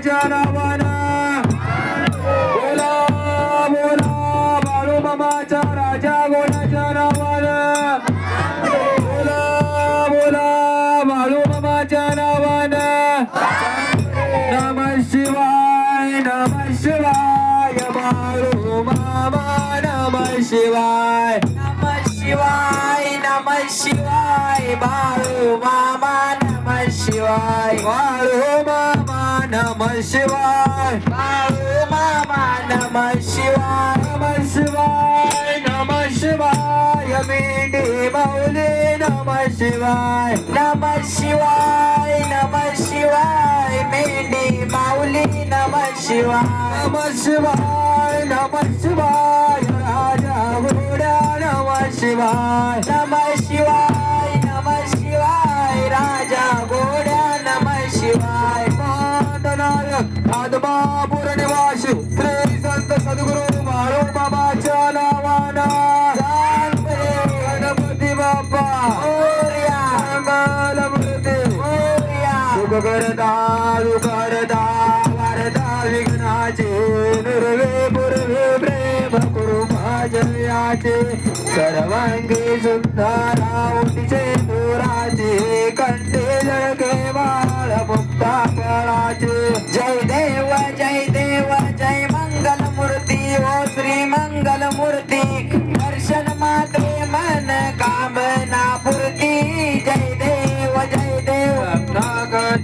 jarawana bola bola balo mama jara jagona jarawana bola bola balo mama jarawana namah shivaya namah shivaya mama namah shivaya namah shivaya namah mama namah shivaya mama नम शिवाय बाळू मामा नम शिवाय नम शिवाय नम शिवाय मेंढी माऊली नम शिवाय नम शिवाय नम शिवाय मेंढी माऊली नम शिवाय नम शिवाय नम शिवाय राजा घोड्या नम शिवाय नम शिवाय आदमापूर निवासी श्री संत सद्गुरु बाळू बाबाच्या नावानं. गणपती बाप्पा. मंगलमूर्ती सुख करता करता वारता विघ्नाचे निर्वे पूर्वे प्रेम करू माझ्याचे सर्वांगी सुंदरा उटीचे दुराचे कंठे जळके बाळ मुक्ता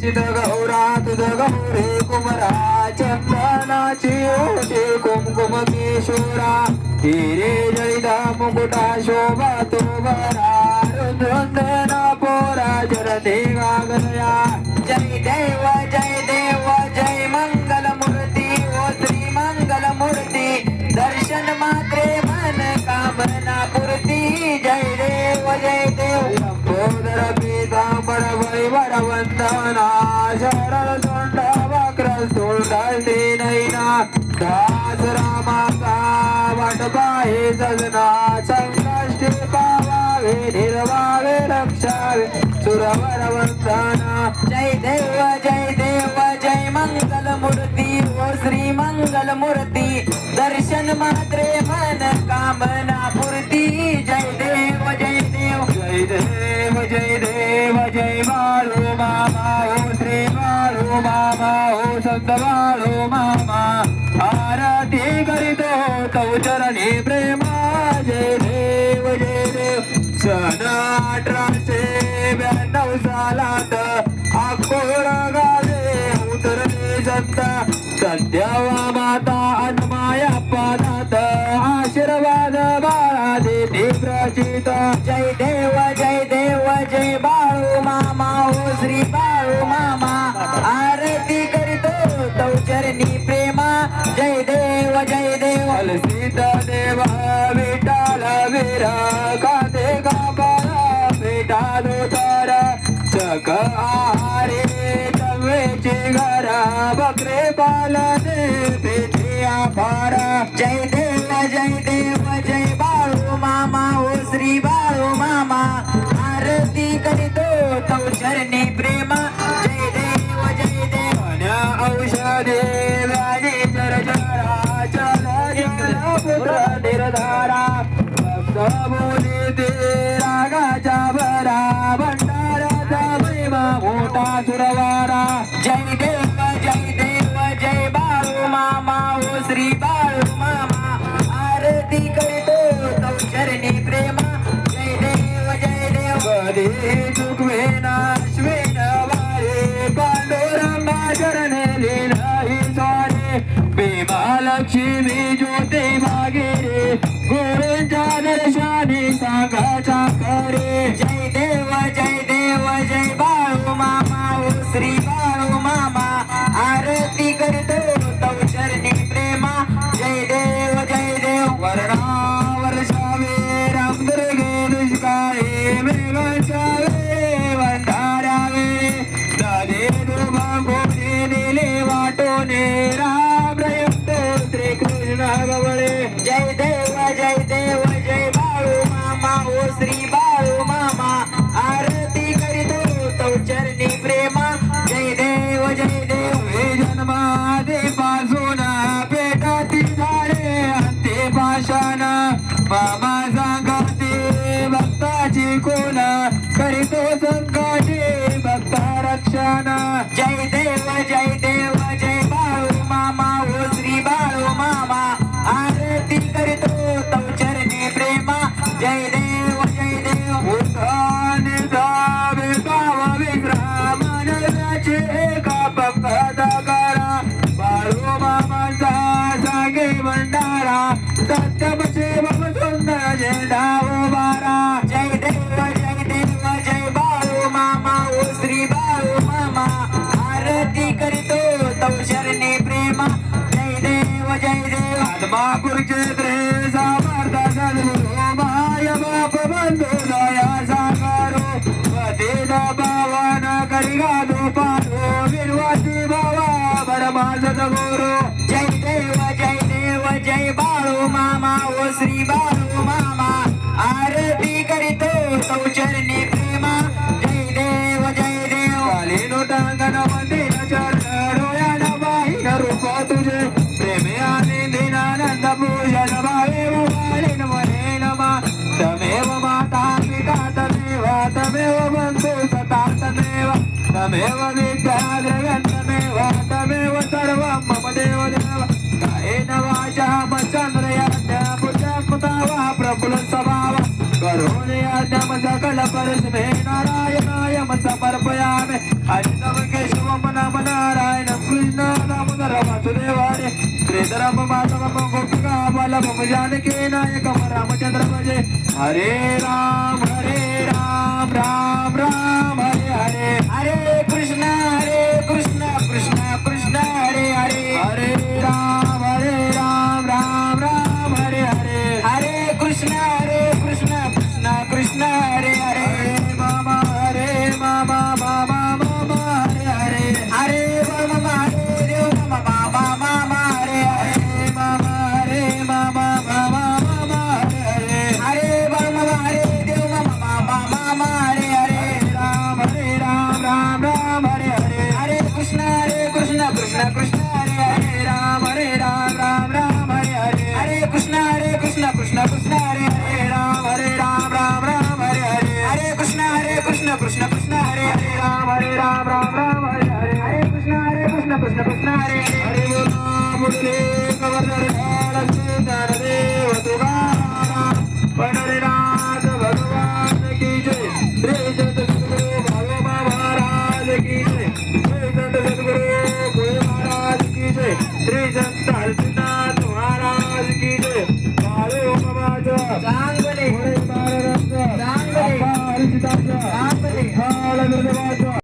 नागाचित गौरा तुझ गौरी कुमरा चंदनाची ओटे कुमकुम किशोरा हिरे जळीदा मुकुटा शोभा तो बरा रुंदना पोरा देवा गया जय देव जय देव शरण तोंड वक्र नैना दास रामाचा वाट पाहे सजना पावावे निर्वावे रक्षावे. सुरवर वंदना. जय देव जय देव जय मंगल मूर्ती. ओ श्री मंगल मूर्ती. दर्शन मात्रे मन कामना. मामा हो संत बाळू मामा. आरती करीतो तव चरणी प्रेमा जय देव जय देव. सन अठराशे ब्याण्णव सालात आकोरा गावे उतरले संत सत्यावा माता अनमाया पादात. आशीर्वाद बाळा देते प्रचित जय देव जय देव जय बाळू मामा हो श्री बाळू मामा. सीत देव विठाल वीर काते कापाला पेटालो तारा चक आहारे तवेची घर बकरे पालने पेटी आभार जय 我来。मामा सांगते भक्ताची कोण करीतो संघाची भक्ता रक्षण. जय देव जय देव जय बाळू मामा ओ श्री बाळू मामा. आरती करीतो तव चरणी प्रेमा. जय देव गुरु जय देव जय देव जय बाळू मामा ओ श्री बाळू मामा। आरती करीतो तो चरणी తమ సకల పరశుమే నారాయణాయ సమర్పయామి హరితమ కేశవం నమ నారాయణం కృష్ణ దామోదర వాసుదేవాని శ్రీధరమ మాధవమ గోపికా బలమ జానకే నాయకమ రామచంద్ర భజే హరే రామ హరే రామ హరే హరే రామ హరే రామ రామ రామ హరే హరే కృష్ణ హరే కృష్ణ కృష్ణ కృష్ణ హరే హరే రాముడే